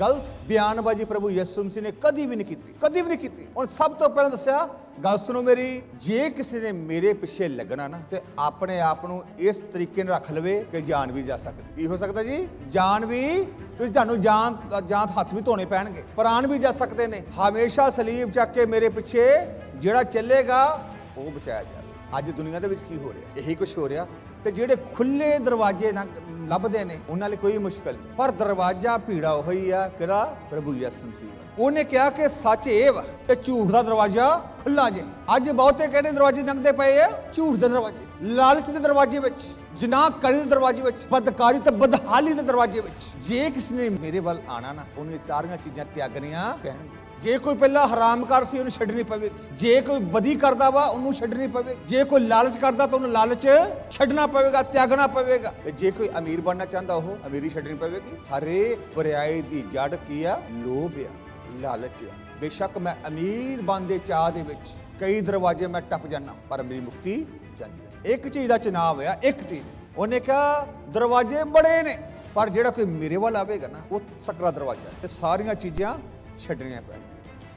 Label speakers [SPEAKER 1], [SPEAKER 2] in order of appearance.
[SPEAKER 1] ਗਲਤ ਬਿਆਨਬਾਜ਼ੀ ਪ੍ਰਭੂ ਯਿਸੂ ਮਸੀਹ ਨੇ ਕਦੀ ਵੀ ਨਹੀਂ ਕੀਤੀ, ਕਦੀ ਵੀ ਨਹੀਂ ਕੀਤੀ। ਹੁਣ ਸਭ ਤੋਂ ਪਹਿਲਾਂ ਦੱਸਿਆ, ਗੱਲ ਸੁਣੋ ਮੇਰੀ, ਜੇ ਕਿਸੇ ਨੇ ਮੇਰੇ ਪਿੱਛੇ ਲੱਗਣਾ ਨਾ, ਤੇ ਆਪਣੇ ਆਪ ਨੂੰ ਇਸ ਤਰੀਕੇ ਨਾਲ ਰੱਖ ਲਵੇ ਕਿ ਜਾਨ ਵੀ ਜਾ ਸਕਦੀ। ਕੀ ਹੋ ਸਕਦਾ ਜੀ? ਜਾਨ ਵੀ, ਤੁਸੀਂ ਤੁਹਾਨੂੰ ਜਾਨ ਜਾਨ ਹੱਥ ਵੀ ਧੋਣੇ ਪੈਣਗੇ, ਪ੍ਰਾਣ ਵੀ ਜਾ ਸਕਦੇ ਨੇ। ਹਮੇਸ਼ਾ ਸਲੀਬ ਚੱਕ ਕੇ ਮੇਰੇ ਪਿੱਛੇ ਜਿਹੜਾ ਚੱਲੇਗਾ ਉਹ ਬਚਾਇਆ ਜਾਵੇ। ਅੱਜ ਦੁਨੀਆ ਦੇ ਵਿੱਚ ਕੀ ਹੋ ਰਿਹਾ? ਇਹੀ ਕੁਝ ਹੋ ਰਿਹਾ। ਤੇ ਜਿਹੜੇ ਖੁੱਲੇ ਦਰਵਾਜ਼ੇ ਨਾ ਲੱਭਦੇ ਨੇ, ਉਹਨਾਂ ਲਈ ਕੋਈ ਮੁਸ਼ਕਲ ਨਹੀਂ। ਪਰ ਦਰਵਾਜ਼ਾ ਭੀੜਾ ਉਹੀ ਆ ਕਿਹੜਾ? ਪ੍ਰਭੂ ਯਿਸੂ ਮਸੀਹ ਉਹਨੇ ਕਿਹਾ ਕਿ ਸੱਚ ਇਹ ਵਾ ਤੇ ਝੂਠ ਦਾ ਦਰਵਾਜ਼ਾ ਖੁੱਲਾ ਜੇ। ਅੱਜ ਬਹੁਤੇ ਕਹਿੰਦੇ ਦਰਵਾਜ਼ੇ ਨੰਗਦੇ ਪਏ ਆ? ਝੂਠ ਦੇ ਦਰਵਾਜ਼ੇ। ਲਾਲਚ ਦੇ ਦਰਵਾਜ਼ੇ ਵਿੱਚ। ਜਨਾਹ ਕਰੀ ਦੇ ਦਰਵਾਜ਼ੇ ਵਿੱਚ, ਬਦਕਾਰੀ ਤੇ ਬਦਹਾਲੀ ਦੇ ਦਰਵਾਜ਼ੇ ਵਿੱਚ। ਜੇ ਕਿਸ ਨੇ ਮੇਰੇ ਵੱਲ ਆਣਾ ਨਾ, ਉਹਨੂੰ ਇਹ ਸਾਰੀਆਂ ਚੀਜ਼ਾਂ ਤਿਆਗਣੀਆਂ ਪੈਣਗੀਆਂ ਜੇ ਕੋਈ ਪਹਿਲਾਂ ਹਰਾਮਕਾਰ ਸੀ, ਉਹਨੂੰ ਛੱਡਣੀ ਪਵੇਗੀ। ਜੇ ਕੋਈ ਬਦੀ ਕਰਦਾ ਵਾ, ਉਹਨੂੰ ਛੱਡਣੀ ਪਵੇ ਜੇ ਕੋਈ ਲਾਲਚ ਕਰਦਾ ਤਾਂ ਉਹਨੂੰ ਲਾਲਚ ਛੱਡਣਾ ਪਵੇਗਾ, ਤਿਆਗਣਾ ਪਵੇਗਾ। ਜੇ ਕੋਈ ਅਮੀਰ ਬਣਨਾ ਚਾਹੁੰਦਾ, ਉਹ ਅਮੀਰੀ ਛੱਡਣੀ ਪਵੇਗੀ। ਹਰੇਕ ਬੁਰਾਈ ਦੀ ਜੜ ਕੀ ਆ? ਲੋਭ ਆ, ਲਾਲਚ ਆ। ਬੇਸ਼ੱਕ ਮੈਂ ਅਮੀਰ ਬਣਦੇ ਚਾਹ ਦੇ ਵਿੱਚ ਕਈ ਦਰਵਾਜ਼ੇ ਮੈਂ ਟੱਪ ਜਾਣਾ ਪਰ ਮੇਰੀ ਮੁਕਤੀ ਜਾਂਦੀ ਇੱਕ ਚੀਜ਼ ਦਾ ਚਨਾਵ ਹੋਇਆ, ਇੱਕ ਚੀਜ਼। ਉਹਨੇ ਕਿਹਾ, ਦਰਵਾਜ਼ੇ ਬੜੇ ਨੇ। ਪਰ ਜਿਹੜਾ ਕੋਈ ਮੇਰੇ ਵੱਲ ਆਵੇਗਾ ਨਾ, ਉਹ ਸਕਰਾ ਦਰਵਾਜ਼ਾ ਤੇ ਸਾਰੀਆਂ ਚੀਜ਼ਾਂ ਛੱਡਣੀਆਂ ਪੈਣ